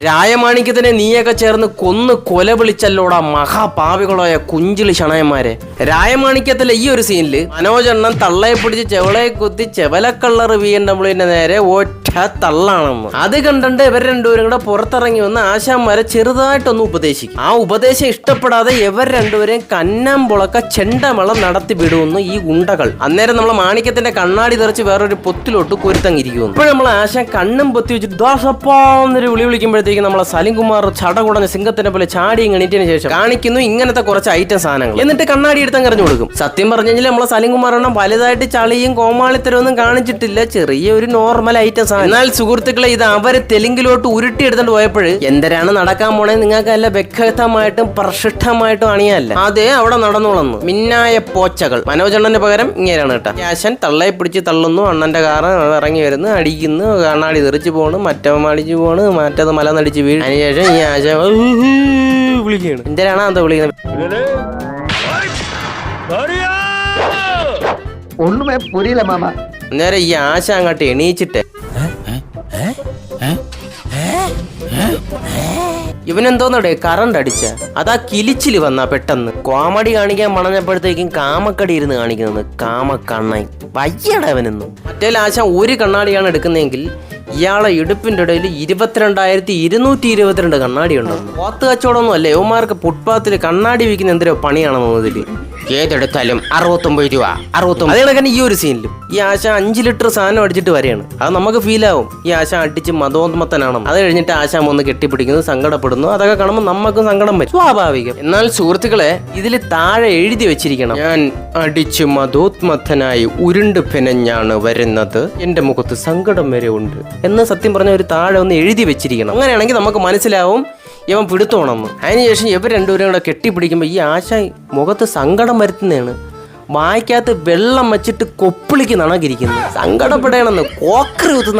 രായമാണിക്യത്തിനെ നീയൊക്കെ ചേർന്ന് കൊന്ന് കൊല വിളിച്ചല്ലോടാ മഹാപാവികളായ കുഞ്ചിളി ഷണയന്മാരെ രായമാണിക്യത്തിലെ ഈ ഒരു സീനിൽ മനോജണ്ണൻ തള്ളയെ പിടിച്ച് ചെവളയെ കുത്തി ചെവലക്കള്ളർ വി എൻ ഡബ്ല്യുവിന്റെ നേരെ ഒറ്റ തള്ളാണെന്ന്. അത് കണ്ടിട്ട് ഇവർ രണ്ടുപേരും കൂടെ പുറത്തിറങ്ങി വന്ന് ആശാന്മാരെ ചെറുതായിട്ടൊന്ന് ഉപദേശിക്കും. ആ ഉപദേശം ഇഷ്ടപ്പെടാതെ ഇവർ രണ്ടുപേരെയും കന്നം പുളക്ക ചെണ്ടമളം നടത്തി വിടുമെന്ന് ഈ ഉണ്ടകൾ അന്നേരം നമ്മൾ മാണിക്യത്തിന്റെ കണ്ണാടി തെറിച്ച് വേറൊരു പൊത്തിലോട്ട് കുരുത്തങ്ങിരിക്കുന്നു. ഇപ്പോൾ നമ്മൾ ആശാൻ കണ്ണും പൊത്തി വെച്ചിട്ട് ദോഷപ്പാന്നൊരു വിളി വിളിക്കുമ്പോഴത്തേക്കും നമ്മളെ സലിംകുമാർ ചടകുടഞ്ഞ സിംഗത്തിനെ പോലെ ചാടി എണീറ്റിന് ശേഷം കാണിക്കുന്നു ഇങ്ങനത്തെ കുറച്ച് ഐറ്റം സാധനങ്ങൾ എന്നിട്ട് കണ്ണാടി എടുത്തങ്ങ് അങ്ങറിഞ്ഞു കൊടുക്കും. സത്യം പറഞ്ഞു കഴിഞ്ഞാൽ നമ്മളെ സലിംകുമാർ എണ്ണം വലുതായിട്ട് ചളിയും കോമാളിത്തരമൊന്നും കാണിച്ചിട്ടില്ല. ചെറിയ ഒരു നോർമൽ ഐറ്റം സാധനം. എന്നാൽ സുഹൃത്തുക്കളെ ഇത് അവർ തെലുങ്കിലോട്ട് ഉരുട്ടിയെടുത്തോണ്ട് പോയപ്പോൾ എന്തരാണ് നടക്കാൻ പോണേ നിങ്ങൾക്ക് അല്ല വ്യക്തമായിട്ടും പ്രശിഷ്ടമായിട്ടും അണിയല്ല അതെ അവിടെ നടന്നോളന്നു. മിന്നായ പോച്ചകൾ. മനോജണ്ണന്റെ പകരം ഇങ്ങനെയാണ് കേട്ടോ. ക്യാശൻ തള്ളയെ പിടിച്ച് തള്ളുന്നു. അണ്ണന്റെ കാറ് ഇറങ്ങി വരുന്നു. അടിക്കുന്നു. കണ്ണാടി തെറിച്ചു പോണു. മറ്റവൻ അടിച്ചു പോണു. മറ്റത് മല നടിച്ച് വീഴും. അതിനുശേഷം ഈ ആശ വിളിക്കുകയാണ്. എന്തിനാണ് അത് വിളിക്കുന്നത്? ഒന്നുമേ പുരിയില്ല മാമ. അന്നേരം ഈ ആശ അങ്ങോട്ട് എണീച്ചിട്ടേ ഇവനെന്തോന്നടേ കറണ്ട് അടിച്ച? അതാ കിലിച്ചിൽ വന്നാ പെട്ടെന്ന്. കോമഡി കാണിക്കാൻ മണഞ്ഞപ്പോഴത്തേക്കും കാമക്കടി ഇരുന്ന് കാണിക്കുന്നത് കാമക്കണ്ണായി വയ്യടവനെന്നും മറ്റേ ലാശം ഒരു കണ്ണാടിയാണ് എടുക്കുന്നതെങ്കിൽ ഇയാളെ ഇടുപ്പിന്റെ ഇടയിൽ ഇരുപത്തിരണ്ടായിരത്തി ഇരുന്നൂറ്റി ഇരുപത്തിരണ്ട് കണ്ണാടി ഉണ്ടെന്ന് പോത്ത് കച്ചവടമൊന്നും അല്ലേ യവന്മാർക്ക് ഫുട്പാത്തിൽ കണ്ണാടി വിൽക്കുന്ന എന്തൊരു പണിയാണെന്ന് തോന്നുന്നില്ല ഏതെടുത്താലും അറുപത്തൊമ്പത് രൂപ അറുപത്തൊമ്പത് അതേ കണക്കിന് ഈ ഒരു സീനിലും ഈ ആശ അഞ്ച് ലിറ്റർ സാധനം അടിച്ചിട്ട് വരെയാണ് അത് നമുക്ക് ഫീൽ ആവും. ഈ ആശ അടിച്ച് മതോന്മത്തനാണെന്ന്. അത് കഴിഞ്ഞിട്ട് ആശ ഒന്ന് കെട്ടിപ്പിടിക്കുന്നു സങ്കടപ്പെടുന്നു. അതൊക്കെ കാണുമ്പോൾ നമുക്കും സങ്കടം വരും. സ്വാഭാവികം. എന്നാൽ സുഹൃത്തുക്കളെ ഇതിൽ താഴെ എഴുതി വെച്ചിരിക്കണം. ഞാൻ അടിച്ച് മതോത്മത്തനായി ഉരുണ്ട് പിനഞ്ഞാണ് വരുന്നത്. എന്റെ മുഖത്ത് സങ്കടം വരെ ഉണ്ട്. എന്ന് സത്യം പറഞ്ഞ ഒരു താഴെ ഒന്ന് എഴുതി വെച്ചിരിക്കണം. അങ്ങനെയാണെങ്കിൽ നമുക്ക് മനസ്സിലാവും ഇവൻ പിടുത്തോണമെന്ന് അതിനുശേഷം ഇവർ രണ്ടുപേരും കൂടെ കെട്ടിപ്പിടിക്കുമ്പോൾ ഈ ആശ മുഖത്ത് സങ്കടം വരുത്തുന്നതാണ്. വായിക്കകത്ത് വെള്ളം വെച്ചിട്ട് കൊപ്പിളിക്ക് നണകിരിക്കുന്നു സങ്കടപ്പെടണമെന്ന് കോക്കറി കുത്ത്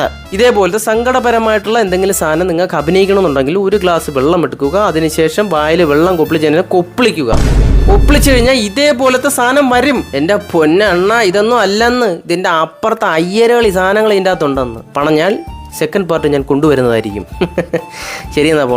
നണകിരിക്കുന്നു ഇതേപോലത്തെ സങ്കടപരമായിട്ടുള്ള എന്തെങ്കിലും സാധനം നിങ്ങൾക്ക് അഭിനയിക്കണമെന്നുണ്ടെങ്കിൽ ഒരു ഗ്ലാസ് വെള്ളം എടുക്കുക. അതിനുശേഷം വായിൽ വെള്ളം കൊപ്പിളിച്ചതിനെ കൊപ്പിളിക്കുക. ഒപ്പിളിച്ചു കഴിഞ്ഞാൽ ഇതേപോലത്തെ സാധനം വരും. എന്റെ പൊന്നണ്ണ ഇതൊന്നും അല്ലെന്ന്. ഇതിന്റെ അപ്പുറത്തെ അയ്യരകളി സാധനങ്ങൾ ഇതിന്റെ അകത്തുണ്ടെന്ന്. പണഞ്ഞാൽ സെക്കൻഡ് പാർട്ട് ഞാൻ കൊണ്ടുവരുന്നതായിരിക്കും. ശരി എന്നാ പോണം.